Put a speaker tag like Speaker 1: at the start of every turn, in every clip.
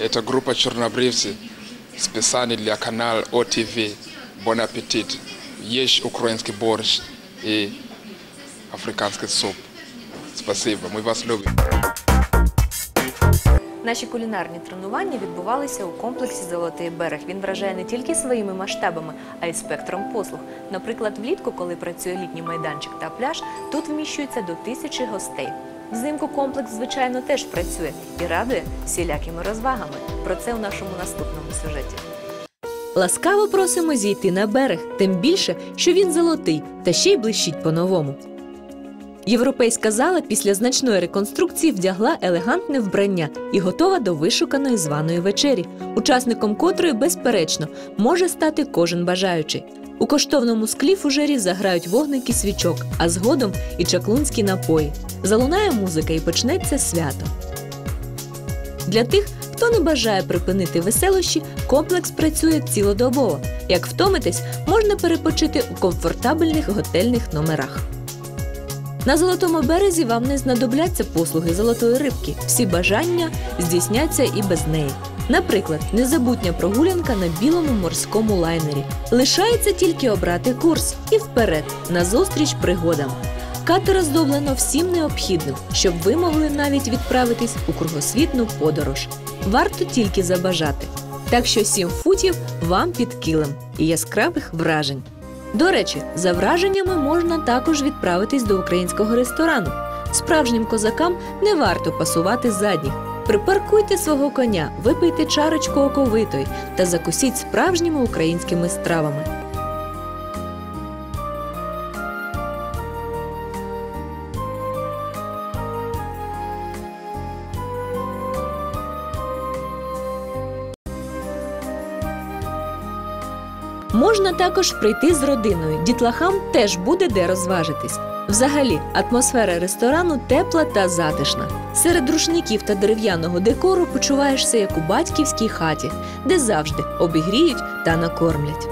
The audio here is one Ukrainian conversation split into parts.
Speaker 1: Это группа чорнобривці, списані для канал ОТВ. Bon аппетит. Ешь украинский борщ и африканский суп. Спасибо, мы вас любим.
Speaker 2: Наші кулінарні тренування відбувалися у комплексі Золотий берег. Він вражає не тільки своїми масштабами, а й спектром послуг. Наприклад, влітку, коли працює літній майданчик та пляж, тут вміщується до тисячі гостей. Взимку комплекс, звичайно, теж працює і радує всілякими розвагами. Про це у нашому наступному сюжеті. Ласкаво просимо зійти на берег, тим більше, що він золотий та ще й блищить по-новому. Європейська зала після значної реконструкції вдягла елегантне вбрання і готова до вишуканої званої вечері, учасником котрої, безперечно, може стати кожен бажаючий. У коштовному склі фужері заграють вогники свічок, а згодом і чаклунські напої. Залунає музика і почнеться свято. Для тих, хто не бажає припинити веселощі, комплекс працює цілодобово. Як втомитесь, можна перепочити у комфортабельних готельних номерах. На золотому березі вам не знадобляться послуги золотої рибки. Всі бажання здійсняться і без неї. Наприклад, незабутня прогулянка на білому морському лайнері. Лишається тільки обрати курс і вперед на зустріч пригодам. Катер оздоблено всім необхідним, щоб ви могли навіть відправитись у кругосвітну подорож. Варто тільки забажати. Так що сім футів вам під килим і яскравих вражень. До речі, за враженнями можна також відправитись до українського ресторану. Справжнім козакам не варто пасувати задніх. Припаркуйте свого коня, випийте чарочку оковитої та закусіть справжніми українськими стравами. Можна також прийти з родиною. Дітлахам теж буде де розважитись. Взагалі, атмосфера ресторану тепла та затишна. Серед рушників та дерев'яного декору почуваєшся як у батьківській хаті, де завжди обігріють та накормлять.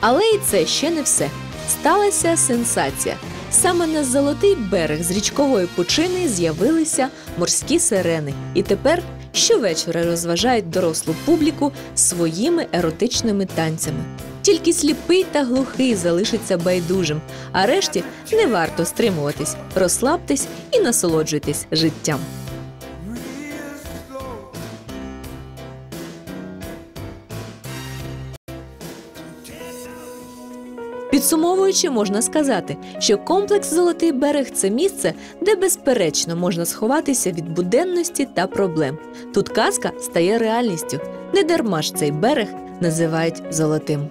Speaker 2: Але і це ще не все. Сталася сенсація. Саме на золотий берег з річкової пучини з'явилися морські сирени, і тепер щовечора розважають дорослу публіку своїми еротичними танцями. Тільки сліпий та глухий залишиться байдужим, а решті не варто стримуватись, розслабтесь і насолоджуйтесь життям. Підсумовуючи, можна сказати, що комплекс Золотий берег це місце, де безперечно можна сховатися від буденності та проблем. Тут казка стає реальністю. Не дарма ж цей берег називають золотим.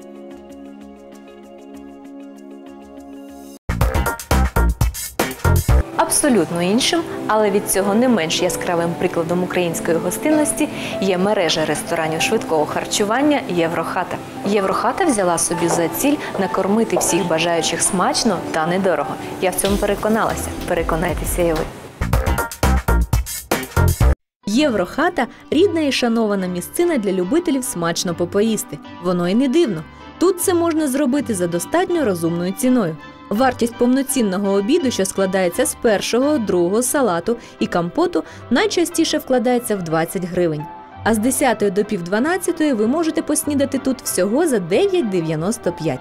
Speaker 2: Абсолютно іншим, але від цього не менш яскравим прикладом української гостинності є мережа ресторанів швидкого харчування Єврохата. Єврохата взяла собі за ціль накормити всіх бажаючих смачно та недорого. Я в цьому переконалася. Переконайтеся і ви. Єврохата рідна і шанована місцина для любителів смачно попоїсти. Воно і не дивно. Тут це можна зробити за достатньо розумною ціною. Вартість повноцінного обіду, що складається з першого, другого салату і компоту, найчастіше вкладається в 20 гривень. А з 10 до пів 12 ви можете поснідати тут всього за 9,95.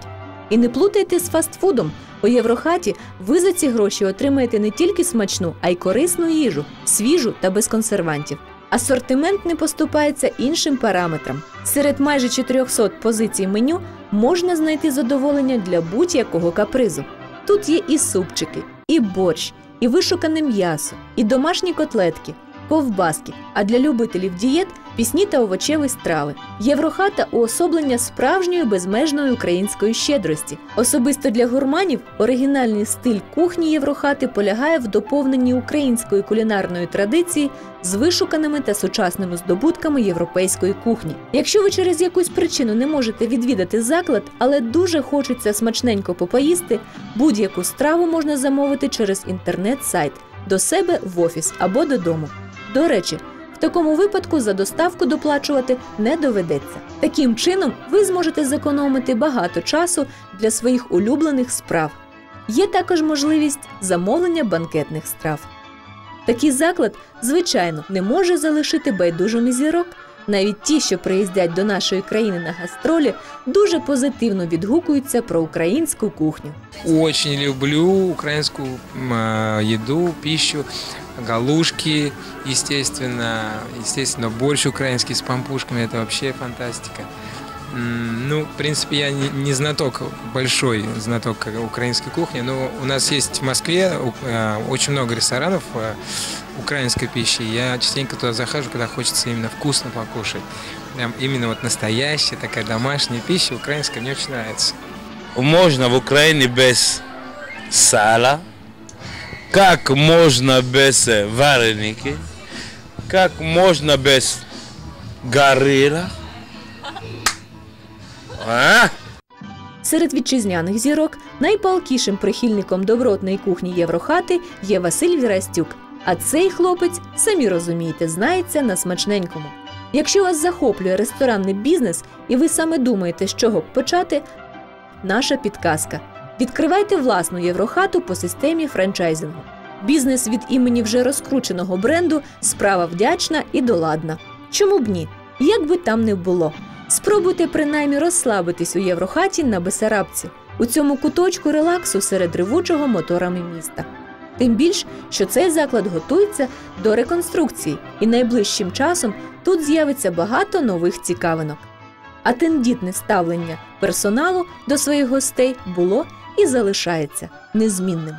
Speaker 2: І не плутайте з фастфудом. У Єврохаті ви за ці гроші отримаєте не тільки смачну, а й корисну їжу, свіжу та без консервантів. Асортимент не поступається іншим параметрам. Серед майже 400 позицій меню можна знайти задоволення для будь-якого капризу. Тут є і супчики, і борщ, і вишукане м'ясо, і домашні котлетки, ковбаски. А для любителів дієт пісні та овочеві страви. Єврохата уособлення справжньої безмежної української щедрості. Особисто для гурманів оригінальний стиль кухні Єврохати полягає в доповненні української кулінарної традиції з вишуканими та сучасними здобутками європейської кухні. Якщо ви через якусь причину не можете відвідати заклад, але дуже хочеться смачненько попоїсти, будь-яку страву можна замовити через інтернет-сайт до себе в офіс або додому. До речі, в такому випадку за доставку доплачувати не доведеться. Таким чином, ви зможете зекономити багато часу для своїх улюблених справ. Є також можливість замовлення банкетних страв. Такий заклад, звичайно, не може залишити байдужими зірок. Навіть ті, що приїздять до нашої країни на гастролі, дуже позитивно відгукуються про українську кухню.
Speaker 3: Очень люблю українську їду, пищу, галушки, естественно, борщ український з пампушками, Це взагалі фантастика. Ну, в принципе, я не, знаток, большой знаток украинской кухни, но у нас есть в Москве э, очень много ресторанов э, украинской пищи. Я частенько туда захожу, когда хочется именно вкусно покушать. Прям именно вот настоящая такая домашняя пища украинская мне очень нравится.
Speaker 4: Можно в Украине без сала, как можно без э, вареники, как можно без горилла. А?
Speaker 2: Серед вітчизняних зірок найпалкішим прихильником добротної кухні Єврохати є Василь Вірастюк. А цей хлопець, самі розумієте, знається на смачненькому. Якщо вас захоплює ресторанний бізнес і ви саме думаєте, з чого б почати, наша підказка. Відкривайте власну єврохату по системі франчайзингу. Бізнес від імені вже розкрученого бренду справа вдячна і доладна. Чому б ні? Як би там не було. Спробуйте принаймні розслабитись у єврохаті на Бесарабці, у цьому куточку релаксу серед ревучого моторами міста. Тим більш, що цей заклад готується до реконструкції, і найближчим часом тут з'явиться багато нових цікавинок. А тендітне ставлення персоналу до своїх гостей було і залишається незмінним.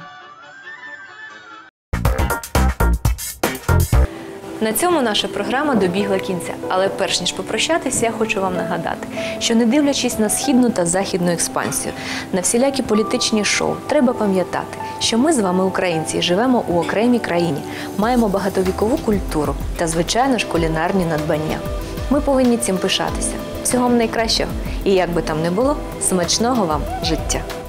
Speaker 2: На цьому наша програма добігла кінця. Але перш ніж попрощатися, я хочу вам нагадати, що не дивлячись на східну та західну експансію, на всілякі політичні шоу, треба пам'ятати, що ми з вами, українці, живемо у окремій країні, маємо багатовікову культуру та, звичайно ж, кулінарні надбання. Ми повинні цим пишатися. Всього вам найкращого. І як би там не було, смачного вам життя!